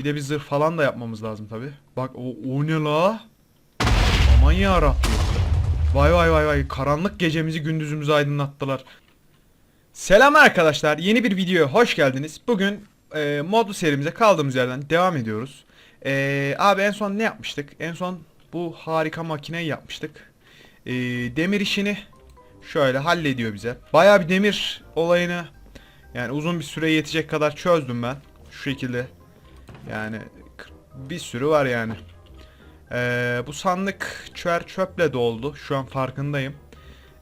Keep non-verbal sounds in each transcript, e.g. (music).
Bir de bir zırh falan da yapmamız lazım tabi. Bak o, o ne la? Aman ya Vay vay vay vay karanlık gecemizi gündüzümüzü aydınlattılar. Selam arkadaşlar yeni bir videoya hoş geldiniz. Bugün e, modlu serimize kaldığımız yerden devam ediyoruz. E, abi en son ne yapmıştık? En son bu harika makineyi yapmıştık. E, demir işini şöyle hallediyor bize. Baya bir demir olayını yani uzun bir süre yetecek kadar çözdüm ben. Şu şekilde. Yani bir sürü var yani. Ee, bu sandık çöer çöple doldu. Şu an farkındayım.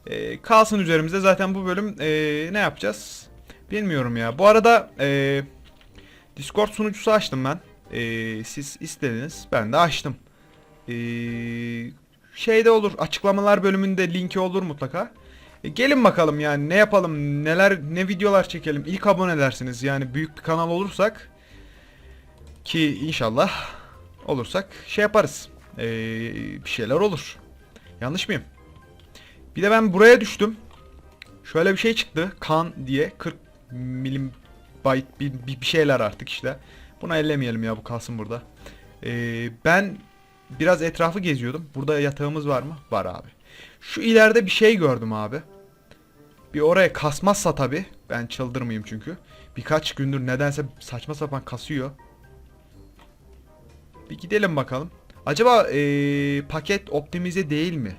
Ee, kalsın üzerimizde. Zaten bu bölüm ee, ne yapacağız? Bilmiyorum ya. Bu arada ee, Discord sunucusu açtım ben. Ee, siz istediniz. Ben de açtım. Ee, şeyde olur. Açıklamalar bölümünde linki olur mutlaka. E, gelin bakalım yani ne yapalım, neler ne videolar çekelim. İlk abone edersiniz. Yani büyük bir kanal olursak ki inşallah olursak şey yaparız. Ee, bir şeyler olur. Yanlış mıyım? Bir de ben buraya düştüm. Şöyle bir şey çıktı. Kan diye 40 milim byte bir, bir, bir şeyler artık işte. Bunu ellemeyelim ya bu kalsın burada. Ee, ben biraz etrafı geziyordum. Burada yatağımız var mı? Var abi. Şu ileride bir şey gördüm abi. Bir oraya kasmazsa tabi. Ben çıldırmayayım çünkü. Birkaç gündür nedense saçma sapan kasıyor. Bir gidelim bakalım. Acaba eee, paket optimize değil mi?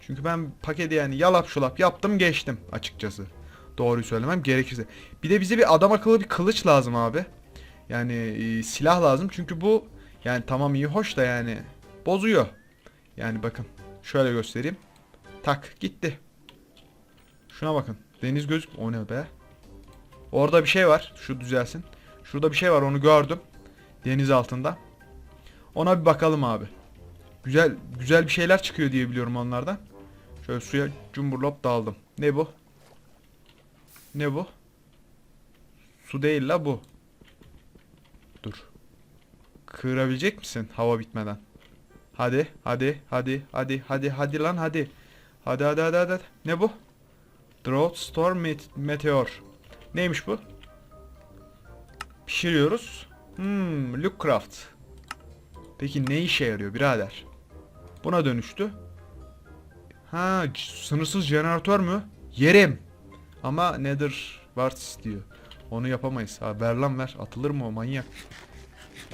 Çünkü ben paketi yani yalap şulap yaptım geçtim açıkçası. Doğruyu söylemem gerekirse. Bir de bize bir adam akıllı bir kılıç lazım abi. Yani eee, silah lazım çünkü bu yani tamam iyi hoş da yani bozuyor. Yani bakın şöyle göstereyim. Tak gitti. Şuna bakın. Deniz gözük. O ne be? Orada bir şey var. Şu düzelsin. Şurada bir şey var onu gördüm. Deniz altında. Ona bir bakalım abi. Güzel güzel bir şeyler çıkıyor diye biliyorum onlardan. Şöyle suya cumburlop daldım. Ne bu? Ne bu? Su değil la bu. Dur. Kırabilecek misin hava bitmeden? Hadi, hadi, hadi, hadi, hadi, hadi lan hadi. Hadi hadi hadi hadi. Ne bu? Drought Storm Met- Meteor. Neymiş bu? Pişiriyoruz. Hmm, Lookcraft. Peki ne işe yarıyor birader? Buna dönüştü. Ha, sınırsız jeneratör mü? Yerim. Ama Nether Wart istiyor. Onu yapamayız. Ha, ver lan ver. Atılır mı o manyak?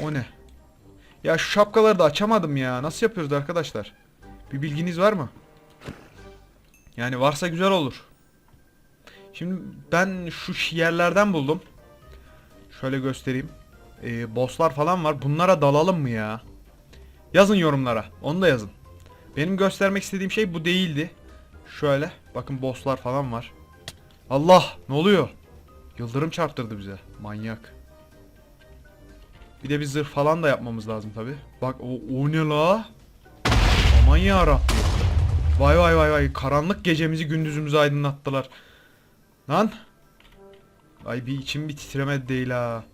O ne? Ya şu şapkaları da açamadım ya. Nasıl yapıyoruz arkadaşlar? Bir bilginiz var mı? Yani varsa güzel olur. Şimdi ben şu yerlerden buldum. Şöyle göstereyim. Ee, bosslar falan var. Bunlara dalalım mı ya? Yazın yorumlara. Onu da yazın. Benim göstermek istediğim şey bu değildi. Şöyle. Bakın bosslar falan var. Allah! Ne oluyor? Yıldırım çarptırdı bize. Manyak. Bir de bir zırh falan da yapmamız lazım tabi. Bak o, o ne la? Aman ya Vay vay vay vay. Karanlık gecemizi gündüzümüzü aydınlattılar. Lan. Ay bir içim bir titremedi değil ha.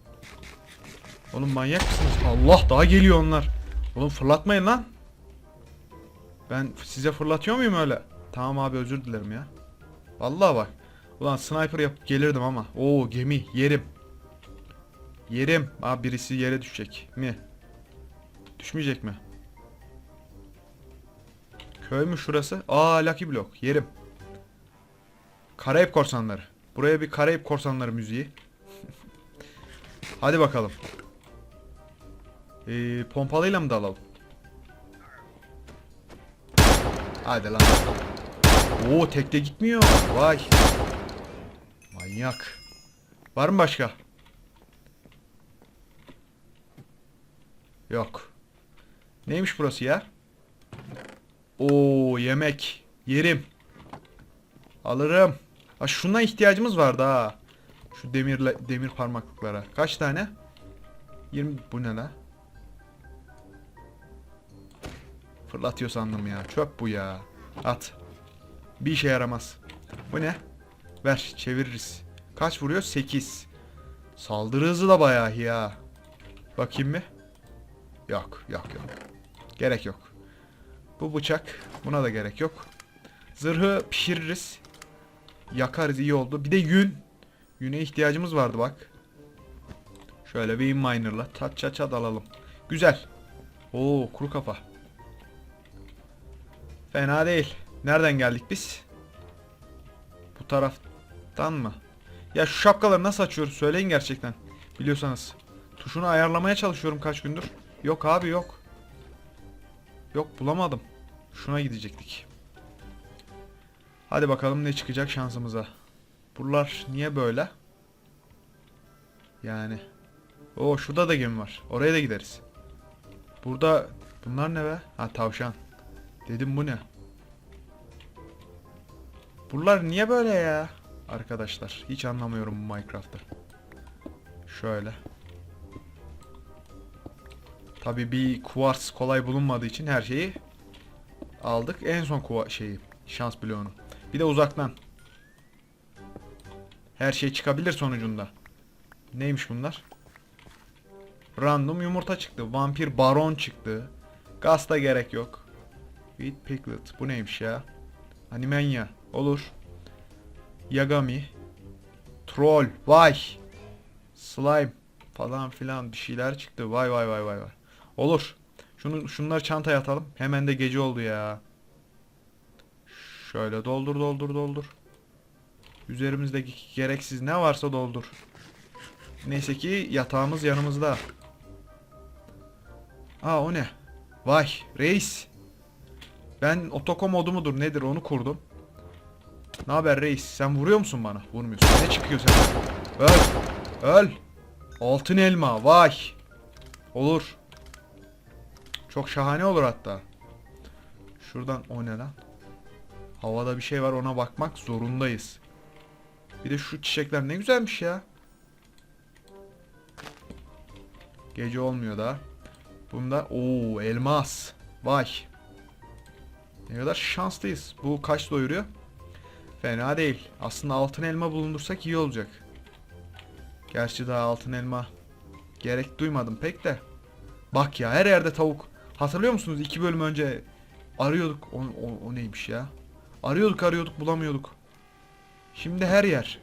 Oğlum manyak mısınız? Allah daha geliyor onlar. Oğlum fırlatmayın lan. Ben size fırlatıyor muyum öyle? Tamam abi özür dilerim ya. Vallahi bak. Ulan sniper yapıp gelirdim ama. Oo gemi yerim. Yerim. Abi birisi yere düşecek mi? Düşmeyecek mi? Köy mü şurası? Aa Lucky Block. Yerim. Karayip korsanları. Buraya bir Karayip korsanları müziği. (laughs) Hadi bakalım. Ee, pompalıyla mı dalalım? Hadi lan. Oo tekte gitmiyor. Vay. Manyak. Var mı başka? Yok. Neymiş burası ya? Oo yemek. Yerim. Alırım. Ha şuna ihtiyacımız vardı ha. Şu demirle demir parmaklıklara. Kaç tane? 20 bu ne la? Fırlatıyor sandım ya. Çöp bu ya. At. Bir işe yaramaz. Bu ne? Ver çeviririz. Kaç vuruyor? 8. Saldırı hızı da bayağı ha. Bakayım mı? Yok yok yok. Gerek yok. Bu bıçak. Buna da gerek yok. Zırhı pişiririz. Yakarız iyi oldu. Bir de yün. Yüne ihtiyacımız vardı bak. Şöyle bir miner'la tat çat çat alalım. Güzel. Oo kuru kafa. Fena değil. Nereden geldik biz? Bu taraftan mı? Ya şu şapkaları nasıl açıyoruz söyleyin gerçekten. Biliyorsanız. Tuşunu ayarlamaya çalışıyorum kaç gündür. Yok abi yok. Yok bulamadım. Şuna gidecektik. Hadi bakalım ne çıkacak şansımıza. Buralar niye böyle? Yani. O şurada da gemi var. Oraya da gideriz. Burada bunlar ne be? Ha tavşan. Dedim bu ne? Buralar niye böyle ya? Arkadaşlar hiç anlamıyorum bu Minecraft'ı. Şöyle. Tabi bir kuvars kolay bulunmadığı için her şeyi aldık. En son kuva şeyi şans bloğunu. Bir de uzaktan. Her şey çıkabilir sonucunda. Neymiş bunlar? Random yumurta çıktı. Vampir baron çıktı. Gaz da gerek yok. Wheat piglet. Bu neymiş ya? Animania. Olur. Yagami. Troll. Vay. Slime. Falan filan bir şeyler çıktı. Vay vay vay vay vay. Olur. Şunu şunları çantaya atalım. Hemen de gece oldu ya. Şöyle doldur doldur doldur. Üzerimizdeki gereksiz ne varsa doldur. Neyse ki yatağımız yanımızda. Aa o ne? Vay reis. Ben otoko modu mudur nedir onu kurdum. Ne haber reis? Sen vuruyor musun bana? Vurmuyorsun. Ne çıkıyor sen? Öl. Öl. Altın elma. Vay. Olur. Çok şahane olur hatta. Şuradan o ne lan? Havada bir şey var ona bakmak zorundayız. Bir de şu çiçekler ne güzelmiş ya. Gece olmuyor da. Bunda o elmas. Vay. Ne kadar şanslıyız. Bu kaç doyuruyor? Fena değil. Aslında altın elma bulundursak iyi olacak. Gerçi daha altın elma gerek duymadım pek de. Bak ya her yerde tavuk. Hatırlıyor musunuz? iki bölüm önce arıyorduk. O, o, o neymiş ya? Arıyorduk arıyorduk bulamıyorduk. Şimdi her yer.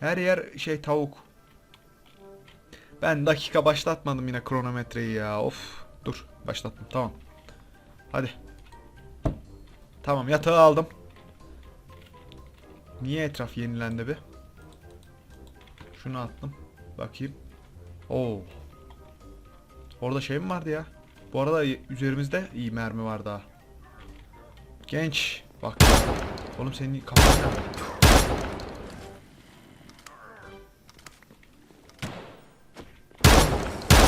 Her yer şey tavuk. Ben dakika başlatmadım yine kronometreyi ya. Of. Dur. Başlattım. Tamam. Hadi. Tamam yatağı aldım. Niye etraf yenilendi bir? Şunu attım. Bakayım. Oo. Orada şey mi vardı ya? Bu arada üzerimizde iyi mermi var daha. Genç. Bak. Oğlum senin kafan nerede?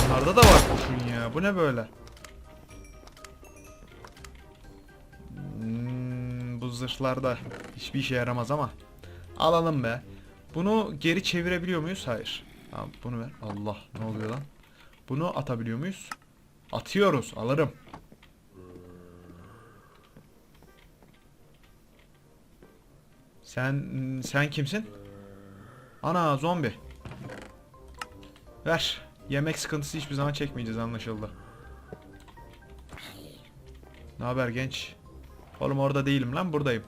Bunlarda da var kuşun ya. Bu ne böyle? Bu zırhlarda hiçbir işe yaramaz ama. Alalım be. Bunu geri çevirebiliyor muyuz? Hayır. Tamam bunu ver. Allah ne oluyor lan? Bunu atabiliyor muyuz? Atıyoruz. Alırım. Sen sen kimsin? Ana zombi. Ver. Yemek sıkıntısı hiçbir zaman çekmeyeceğiz anlaşıldı. Ne haber genç? Oğlum orada değilim lan buradayım.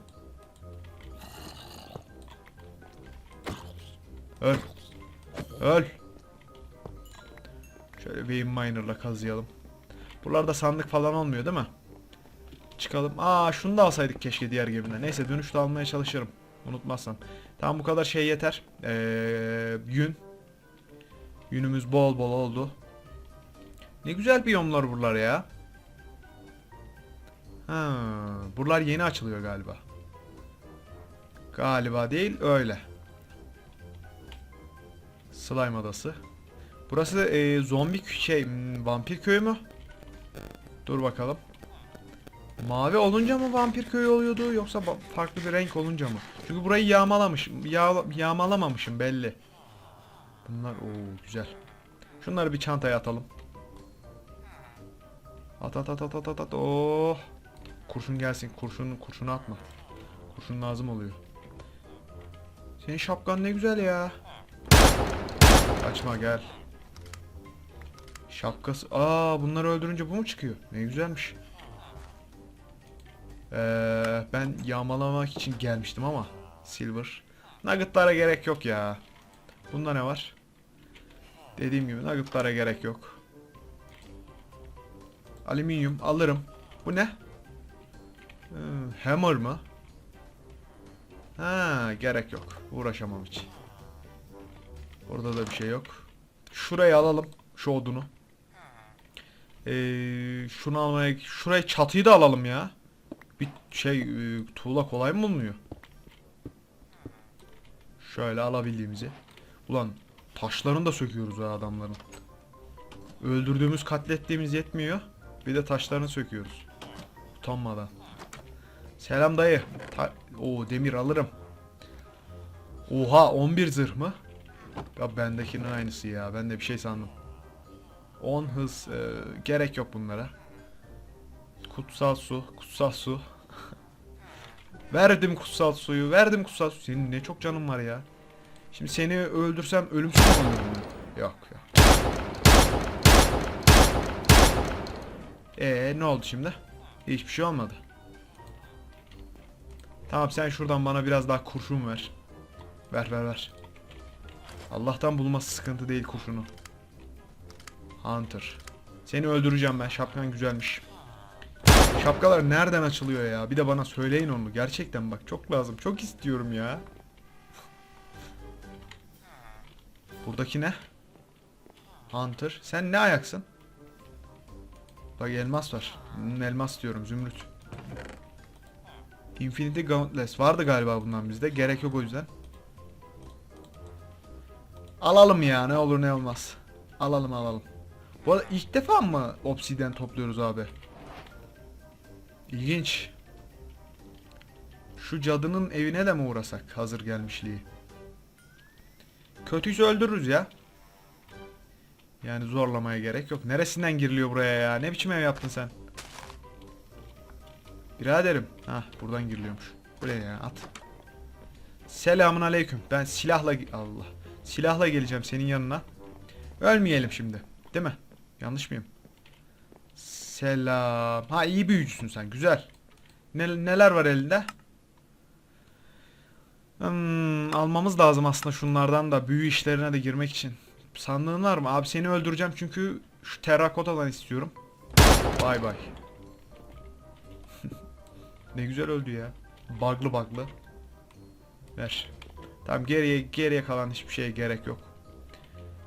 Öl. Öl. Şöyle bir miner'la kazıyalım. Buralarda sandık falan olmuyor değil mi? Çıkalım. Aa şunu da alsaydık keşke diğer gemide. Neyse dönüşte almaya çalışırım. Unutmazsam. Tamam bu kadar şey yeter. Ee, yün. Yünümüz bol bol oldu. Ne güzel biyomlar buralar ya. Ha, buralar yeni açılıyor galiba. Galiba değil öyle. Slime adası. Burası e, zombi şey hmm, vampir köyü mü? Dur bakalım. Mavi olunca mı vampir köyü oluyordu yoksa farklı bir renk olunca mı? Çünkü burayı yağmalamışım. Yağ, yağmalamamışım belli. Bunlar o güzel. Şunları bir çantaya atalım. At at at at at at at. Oh. Kurşun gelsin. Kurşun kurşunu atma. Kurşun lazım oluyor. Senin şapkan ne güzel ya. Kaçma gel. Şapkası. Aa bunları öldürünce bu mu çıkıyor? Ne güzelmiş. Ee, ben yağmalamak için gelmiştim ama. Silver. Nuggetlara gerek yok ya. Bunda ne var? Dediğim gibi nuggetlara gerek yok. Alüminyum alırım. Bu ne? Hmm, hammer mı? Ha, gerek yok. Uğraşamam hiç. Orada da bir şey yok. Şurayı alalım. Şu odunu. Ee, şunu almaya... Şurayı çatıyı da alalım ya. Bir şey e, tuğla kolay mı bulunuyor? Şöyle alabildiğimizi. Ulan taşlarını da söküyoruz ha adamların. Öldürdüğümüz katlettiğimiz yetmiyor. Bir de taşlarını söküyoruz. Utanmadan. Selam dayı. Ta Oo demir alırım. Oha 11 zırh mı? Ya bendekinin aynısı ya. Ben de bir şey sandım. 10 hız. e, gerek yok bunlara. Kutsal su. Kutsal su. (laughs) verdim kutsal suyu. Verdim kutsal su. Senin ne çok canın var ya. Şimdi seni öldürsem olurum ben? Yok yok. Ee ne oldu şimdi? Hiçbir şey olmadı. Tamam sen şuradan bana biraz daha kurşun ver. Ver ver ver. Allah'tan bulması sıkıntı değil kurşunu. Hunter. Seni öldüreceğim ben. Şapkan güzelmiş. Şapkalar nereden açılıyor ya? Bir de bana söyleyin onu. Gerçekten bak çok lazım. Çok istiyorum ya. Buradaki ne? Hunter. Sen ne ayaksın? Bak elmas var. Hmm, elmas diyorum. Zümrüt. Infinity Gauntless. Vardı galiba bundan bizde. Gerek yok o yüzden. Alalım ya. Ne olur ne olmaz. Alalım alalım. Bu arada ilk defa mı obsidyen topluyoruz abi? İlginç. Şu cadının evine de mi uğrasak hazır gelmişliği? Kötüyse öldürürüz ya. Yani zorlamaya gerek yok. Neresinden giriliyor buraya ya? Ne biçim ev yaptın sen? Biraderim. Hah buradan giriliyormuş. Buraya ya at. Selamun aleyküm. Ben silahla... Allah. Silahla geleceğim senin yanına. Ölmeyelim şimdi. Değil mi? Yanlış mıyım? Selam. Ha iyi büyücüsün sen. Güzel. Ne, neler var elinde? Hmm, almamız lazım aslında şunlardan da büyü işlerine de girmek için. Sandığın var mı? Abi seni öldüreceğim çünkü şu terrakotadan istiyorum. Bay bay. Ne güzel öldü ya. Bug'lı bug'lı. Ver. Tamam geriye geriye kalan hiçbir şeye gerek yok.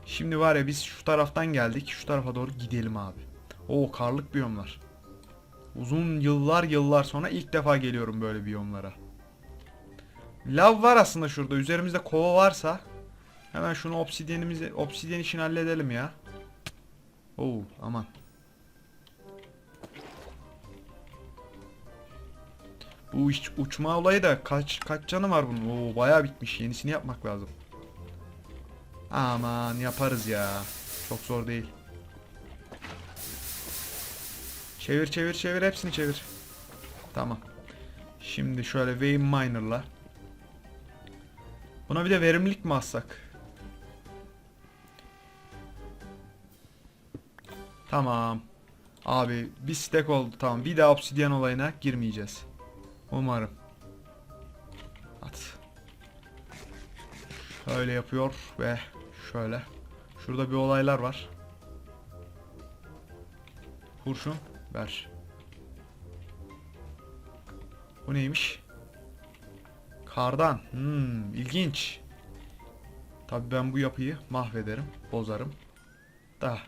Şimdi var ya biz şu taraftan geldik. Şu tarafa doğru gidelim abi. Oo karlık biyomlar. Uzun yıllar yıllar sonra ilk defa geliyorum böyle biyomlara. Lav var aslında şurada. Üzerimizde kova varsa hemen şunu obsidyenimizi obsidyen işini halledelim ya. Oo aman. Bu iş, uçma olayı da kaç kaç canı var bunun? Oo bayağı bitmiş. Yenisini yapmak lazım. Aman yaparız ya. Çok zor değil. Çevir çevir çevir hepsini çevir. Tamam. Şimdi şöyle Vein Miner'la. Buna bir de verimlilik mi assak? Tamam. Abi bir stack oldu tamam. Bir daha obsidyen olayına girmeyeceğiz. Umarım. At. Şöyle yapıyor ve şöyle. Şurada bir olaylar var. Kurşun ver. Bu neymiş? Kardan. Hmm, ilginç. Tabii ben bu yapıyı mahvederim, bozarım. Da.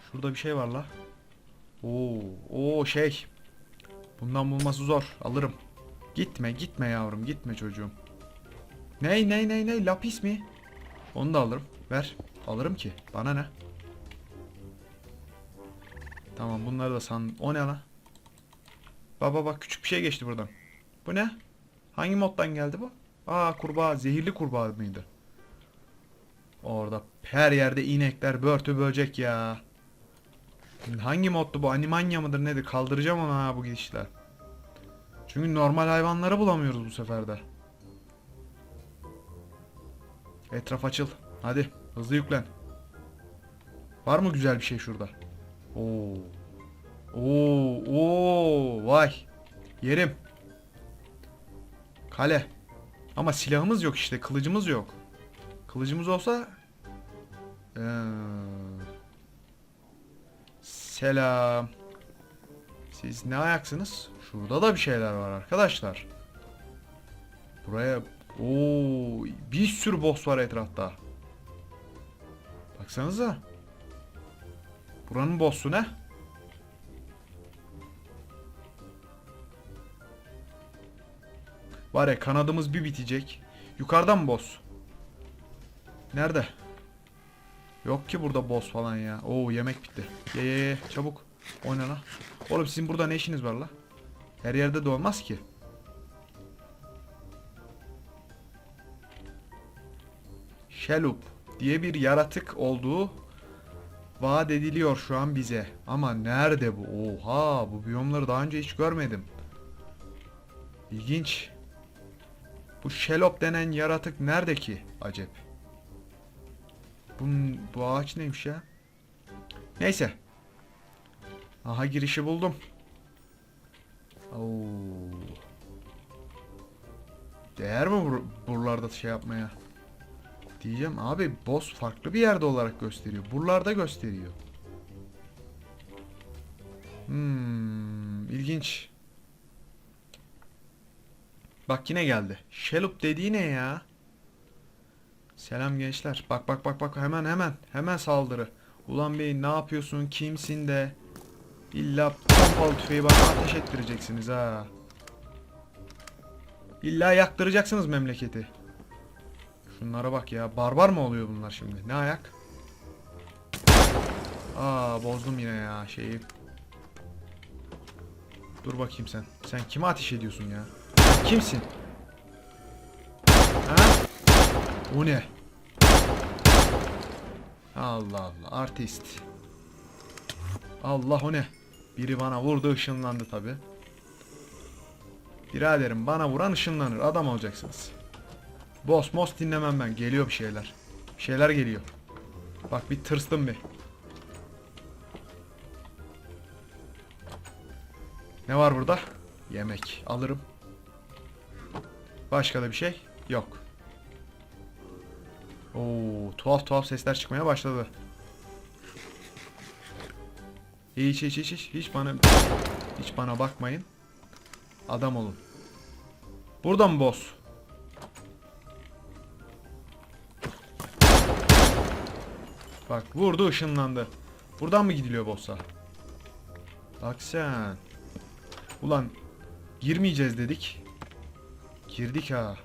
Şurada bir şey var la. Oo, oo şey. Bundan bulması zor. Alırım. Gitme, gitme yavrum, gitme çocuğum. Ney, ney, ney, ney? Lapis mi? Onu da alırım. Ver. Alırım ki. Bana ne? Tamam bunları da san... O ne la? Baba bak küçük bir şey geçti buradan. Bu ne? Hangi moddan geldi bu? Aa kurbağa. Zehirli kurbağa mıydı? Orada her yerde inekler, börtü böcek ya. Hangi moddu bu? Animanya mıdır nedir? Kaldıracağım onu ha bu gidişler. Çünkü normal hayvanları bulamıyoruz bu seferde. Etraf açıl. Hadi hızlı yüklen. Var mı güzel bir şey şurada? Oo. Oo, oo, vay. Yerim. Kale. Ama silahımız yok işte, kılıcımız yok. Kılıcımız olsa selam. Siz ne ayaksınız? Şurada da bir şeyler var arkadaşlar. Buraya Oo, bir sürü boss var etrafta. Baksanıza. Buranın boss'u ne? Var ya kanadımız bir bitecek. Yukarıdan mı boss? Nerede? Yok ki burada boss falan ya. Oo yemek bitti. Ye ye ye çabuk. Oyna la. Oğlum sizin burada ne işiniz var la? Her yerde de olmaz ki. Shelup diye bir yaratık olduğu vaat ediliyor şu an bize. Ama nerede bu? Oha bu biyomları daha önce hiç görmedim. İlginç. Bu Shelop denen yaratık nerede ki acep? Bunun, bu ağaç neymiş ya? Neyse. Aha girişi buldum. Oo. Değer mi bur buralarda şey yapmaya? Diyeceğim abi boss farklı bir yerde olarak gösteriyor. Buralarda gösteriyor. Hmm, ilginç. Bak yine geldi. Shelup dediği ne ya? Selam gençler. Bak bak bak bak hemen hemen hemen saldırı. Ulan bey ne yapıyorsun? Kimsin de? İlla pompalı tüfeği bana ateş ettireceksiniz ha. İlla yaktıracaksınız memleketi. Şunlara bak ya. Barbar mı oluyor bunlar şimdi? Ne ayak? Aa bozdum yine ya şeyi. Dur bakayım sen. Sen kime ateş ediyorsun ya? Kimsin? O ne? Allah Allah artist. Allah o ne? Biri bana vurdu ışınlandı tabi. Biraderim bana vuran ışınlanır. Adam olacaksınız. Boss mos dinlemem ben. Geliyor bir şeyler. Bir şeyler geliyor. Bak bir tırstım bir. Ne var burada? Yemek. Alırım. Başka da bir şey? Yok. Oo, tuhaf tuhaf sesler çıkmaya başladı. Hiç hiç hiç hiç hiç bana hiç bana bakmayın. Adam olun. Burada mı boss? Bak vurdu ışınlandı. Buradan mı gidiliyor boss'a? Bak sen. Ulan girmeyeceğiz dedik. Girdik ha.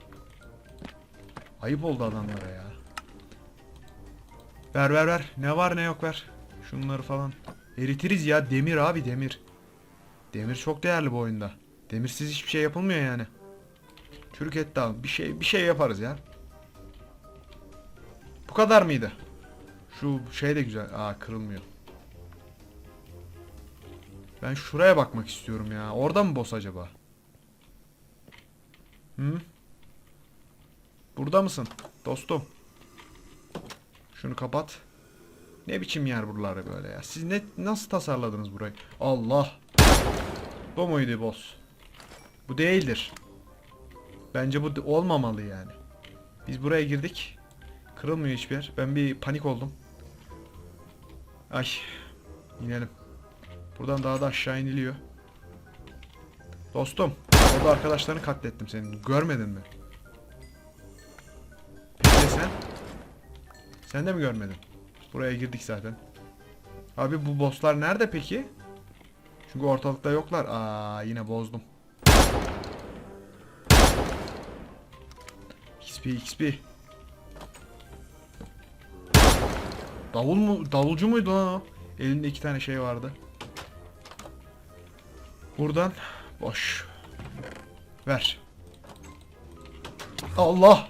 Ayıp oldu adamlara ya. Ver ver ver. Ne var ne yok ver. Şunları falan. Eritiriz ya. Demir abi demir. Demir çok değerli bu oyunda. Demirsiz hiçbir şey yapılmıyor yani. Çürük et al. Bir şey bir şey yaparız ya. Bu kadar mıydı? Şu şey de güzel. Aa kırılmıyor. Ben şuraya bakmak istiyorum ya. Orada mı boss acaba? Hı? Burada mısın? Dostum. Şunu kapat. Ne biçim yer buraları böyle ya? Siz ne nasıl tasarladınız burayı? Allah. Bu muydu boss? Bu değildir. Bence bu olmamalı yani. Biz buraya girdik. Kırılmıyor hiçbir yer. Ben bir panik oldum. Ay. İnelim. Buradan daha da aşağı iniliyor. Dostum. Orada arkadaşlarını katlettim senin. Görmedin mi? Sen de mi görmedin? Buraya girdik zaten. Abi bu bosslar nerede peki? Çünkü ortalıkta yoklar. Aa yine bozdum. XP XP. Davul mu? Davulcu muydu lan o? Elinde iki tane şey vardı. Buradan boş. Ver. Allah.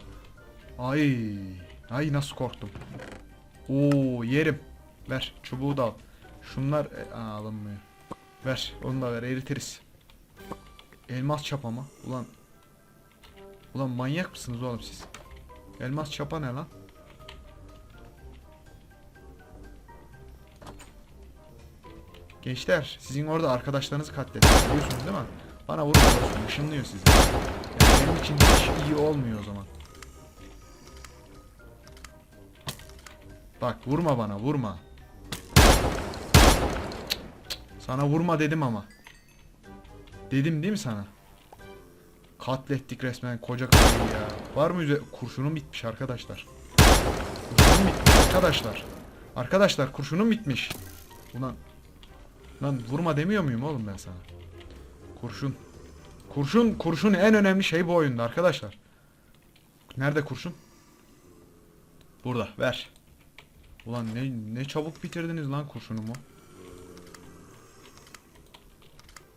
Ay. Ay nasıl korktum. Oo yerim. Ver çubuğu da al. Şunlar e, aa, alınmıyor. Ver onu da ver eritiriz. Elmas çapa mı? Ulan. Ulan manyak mısınız oğlum siz? Elmas çapa ne lan? Gençler sizin orada arkadaşlarınızı katletti biliyorsunuz değil mi? Bana vurun olsun ışınlıyor sizi. Yani benim için hiç iyi olmuyor o zaman. Bak vurma bana vurma. Sana vurma dedim ama. Dedim değil mi sana? Katlettik resmen koca karıyı ya. Var mı üze- kurşunum bitmiş arkadaşlar. Kurşunum bitmiş arkadaşlar. Arkadaşlar kurşunum bitmiş. Ulan Lan vurma demiyor muyum oğlum ben sana? Kurşun. Kurşun, kurşun en önemli şey bu oyunda arkadaşlar. Nerede kurşun? Burada, ver. Ulan ne ne çabuk bitirdiniz lan kurşunumu.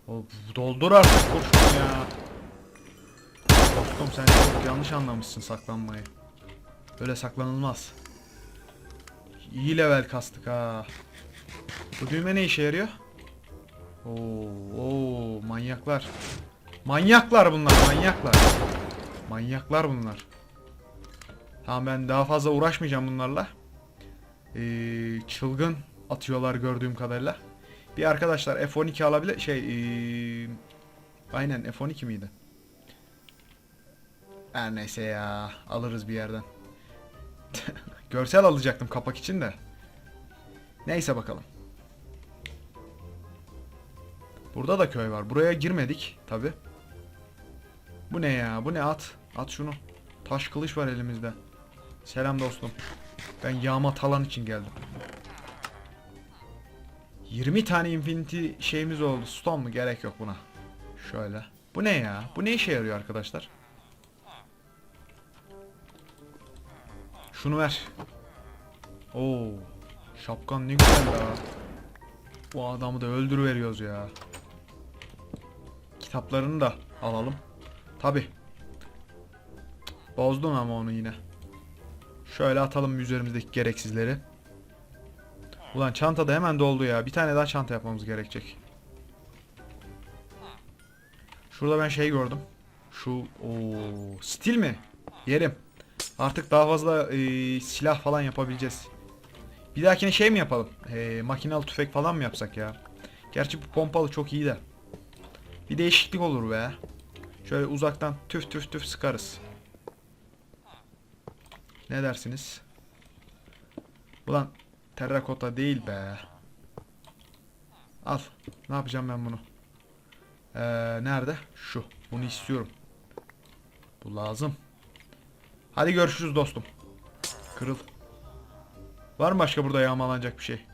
O doldur artık kurşunu ya. Dostum sen çok yanlış anlamışsın saklanmayı. Öyle saklanılmaz. İyi level kastık ha. Bu düğme ne işe yarıyor? Oo, oo manyaklar. Manyaklar bunlar, manyaklar. Manyaklar bunlar. Tamam ben daha fazla uğraşmayacağım bunlarla. Ee, çılgın atıyorlar gördüğüm kadarıyla. Bir arkadaşlar F12 alabilir şey ee, aynen F12 miydi? Her neyse ya alırız bir yerden. (laughs) Görsel alacaktım kapak için de. Neyse bakalım. Burada da köy var. Buraya girmedik tabi. Bu ne ya? Bu ne at? At şunu. Taş kılıç var elimizde. Selam dostum. Ben yağma talan için geldim. 20 tane infinity şeyimiz oldu. Stone mu? Gerek yok buna. Şöyle. Bu ne ya? Bu ne işe yarıyor arkadaşlar? Şunu ver. Oo. Şapkan ne güzel ya. Bu adamı da öldürüveriyoruz ya. Kitaplarını da alalım. Tabi. Bozdun ama onu yine. Şöyle atalım üzerimizdeki gereksizleri. Ulan çanta da hemen doldu ya. Bir tane daha çanta yapmamız gerekecek. Şurada ben şey gördüm. Şu o stil mi? Yerim. Artık daha fazla e, silah falan yapabileceğiz. Bir dahakine şey mi yapalım? E, makinalı tüfek falan mı yapsak ya? Gerçi bu pompalı çok iyi de. Bir değişiklik olur be. Şöyle uzaktan tüf tüf tüf sıkarız. Ne dersiniz? Ulan terrakota değil be. Al. Ne yapacağım ben bunu? Ee, nerede? Şu. Bunu istiyorum. Bu lazım. Hadi görüşürüz dostum. Kırıl. Var mı başka burada yağmalanacak bir şey?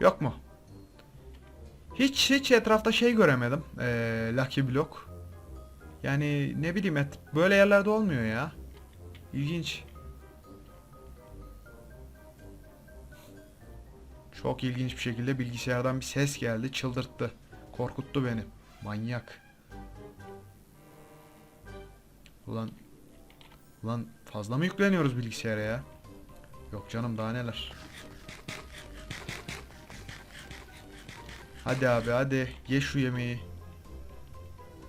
Yok mu? Hiç hiç etrafta şey göremedim. Ee, Lucky Block. Yani ne bileyim et böyle yerlerde olmuyor ya. İlginç. Çok ilginç bir şekilde bilgisayardan bir ses geldi. Çıldırttı. Korkuttu beni. Manyak. Ulan Ulan fazla mı yükleniyoruz bilgisayara ya? Yok canım daha neler. Hadi abi hadi ye şu yemeği.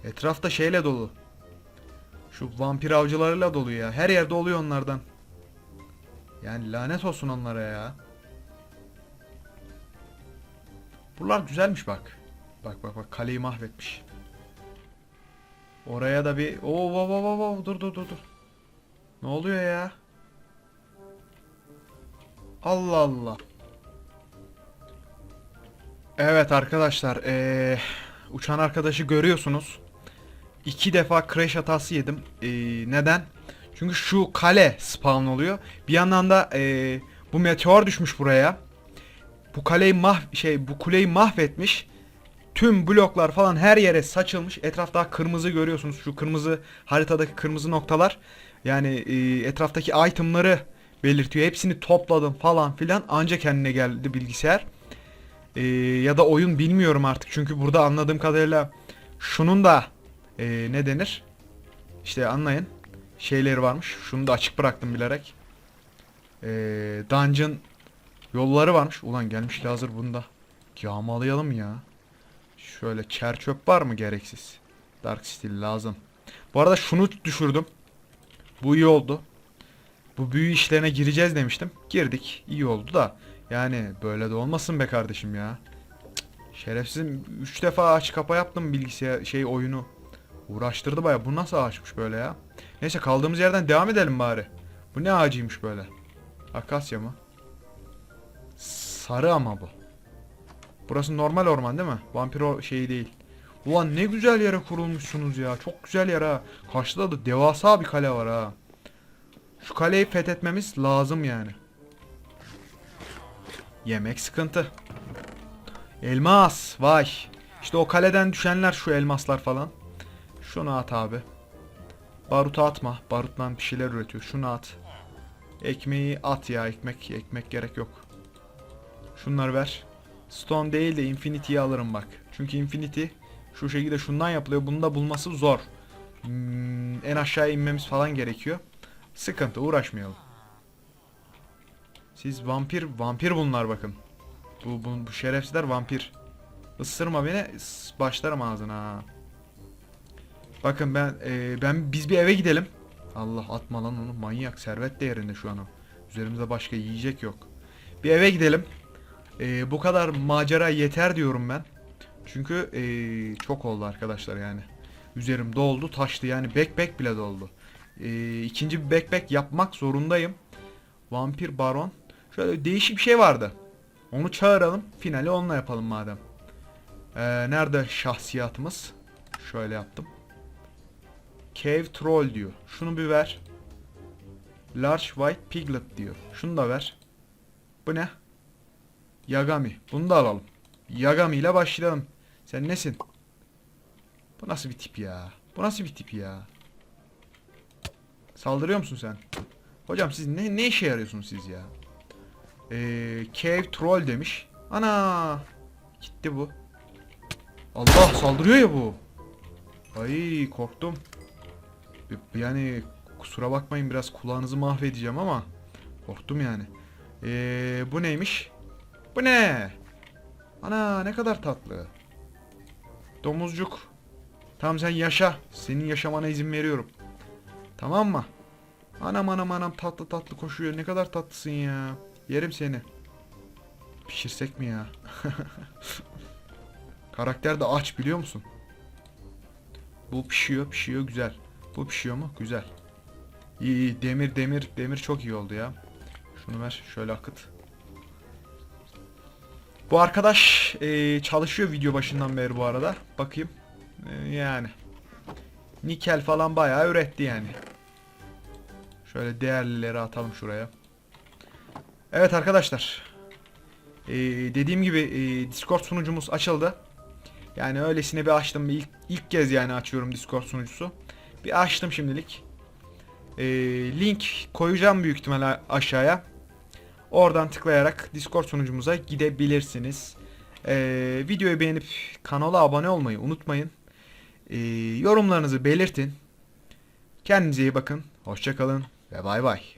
Etrafta şeyle dolu. Şu vampir avcılarıyla dolu ya. Her yerde oluyor onlardan. Yani lanet olsun onlara ya. Buralar güzelmiş bak. Bak bak bak kaleyi mahvetmiş. Oraya da bir... Oo, wow, wow, wow. dur dur dur dur. Ne oluyor ya? Allah Allah. Evet arkadaşlar, eee, uçan arkadaşı görüyorsunuz. İki defa crash hatası yedim. Eee, neden? Çünkü şu kale spawn oluyor. Bir yandan da eee, bu meteor düşmüş buraya. Bu kaleyi mah şey bu kuleyi mahvetmiş. Tüm bloklar falan her yere saçılmış. Etrafta kırmızı görüyorsunuz. Şu kırmızı haritadaki kırmızı noktalar. Yani e, etraftaki itemları belirtiyor. Hepsini topladım falan filan. Anca kendine geldi bilgisayar. E, ya da oyun bilmiyorum artık. Çünkü burada anladığım kadarıyla şunun da e, ne denir? İşte anlayın. Şeyleri varmış. Şunu da açık bıraktım bilerek. E, dungeon yolları varmış. Ulan gelmiş hazır bunda. Yağmalayalım ya. Şöyle çer çöp var mı gereksiz? Dark Steel lazım. Bu arada şunu düşürdüm. Bu iyi oldu. Bu büyü işlerine gireceğiz demiştim. Girdik. İyi oldu da. Yani böyle de olmasın be kardeşim ya. Şerefsizim 3 defa aç kapa yaptım bilgisayar şey oyunu. Uğraştırdı baya. Bu nasıl ağaçmış böyle ya? Neyse kaldığımız yerden devam edelim bari. Bu ne ağacıymış böyle? Akasya mı? Sarı ama bu. Burası normal orman değil mi? Vampir o şeyi değil. Ulan ne güzel yere kurulmuşsunuz ya. Çok güzel yer ha. Karşıda da devasa bir kale var ha. Şu kaleyi fethetmemiz lazım yani. Yemek sıkıntı. Elmas. Vay. İşte o kaleden düşenler şu elmaslar falan. Şunu at abi. Barutu atma. Baruttan bir şeyler üretiyor. Şunu at. Ekmeği at ya. Ekmek ekmek gerek yok. Şunları ver. Stone değil de Infinity'yi alırım bak. Çünkü Infinity şu şekilde şundan yapılıyor. Bunu da bulması zor. Hmm, en aşağıya inmemiz falan gerekiyor. Sıkıntı uğraşmayalım. Siz vampir vampir bunlar bakın. Bu, bu, bu şerefsizler vampir. Isırma beni başlarım ağzına. Bakın ben e, ben biz bir eve gidelim. Allah atma lan onu manyak servet değerinde şu an o. Üzerimizde başka yiyecek yok. Bir eve gidelim. E, bu kadar macera yeter diyorum ben. Çünkü e, çok oldu arkadaşlar yani. Üzerim doldu taştı yani backpack bile doldu. E, ikinci bir backpack yapmak zorundayım. Vampir Baron. Şöyle değişik bir şey vardı. Onu çağıralım. Finali onunla yapalım madem. Ee, nerede şahsiyatımız? Şöyle yaptım. Cave Troll diyor. Şunu bir ver. Large White Piglet diyor. Şunu da ver. Bu ne? Yagami. Bunu da alalım. Yagami ile başlayalım. Sen nesin? Bu nasıl bir tip ya? Bu nasıl bir tip ya? Saldırıyor musun sen? Hocam siz ne, ne işe yarıyorsunuz siz ya? Ee, Cave Troll demiş. Ana! Gitti bu. Allah saldırıyor ya bu. Ay korktum. Yani kusura bakmayın biraz kulağınızı mahvedeceğim ama korktum yani. Ee, bu neymiş? Bu ne? Ana ne kadar tatlı. Domuzcuk. Tamam sen yaşa. Senin yaşamana izin veriyorum. Tamam mı? Anam anam anam tatlı tatlı koşuyor. Ne kadar tatlısın ya. Yerim seni. Pişirsek mi ya? (laughs) Karakter de aç biliyor musun? Bu pişiyor pişiyor güzel. Bu pişiyor mu? Güzel. İyi iyi demir demir demir çok iyi oldu ya. Şunu ver şöyle akıt. Bu arkadaş eee, çalışıyor video başından beri bu arada. Bakayım. Eee, yani. Nikel falan bayağı üretti yani. Şöyle değerlileri atalım şuraya. Evet arkadaşlar. Ee, dediğim gibi e, Discord sunucumuz açıldı. Yani öylesine bir açtım. İlk, ilk kez yani açıyorum Discord sunucusu. Bir açtım şimdilik. Ee, link koyacağım büyük ihtimalle aşağıya. Oradan tıklayarak Discord sunucumuza gidebilirsiniz. Ee, videoyu beğenip kanala abone olmayı unutmayın. Ee, yorumlarınızı belirtin. Kendinize iyi bakın. Hoşçakalın ve bay bay.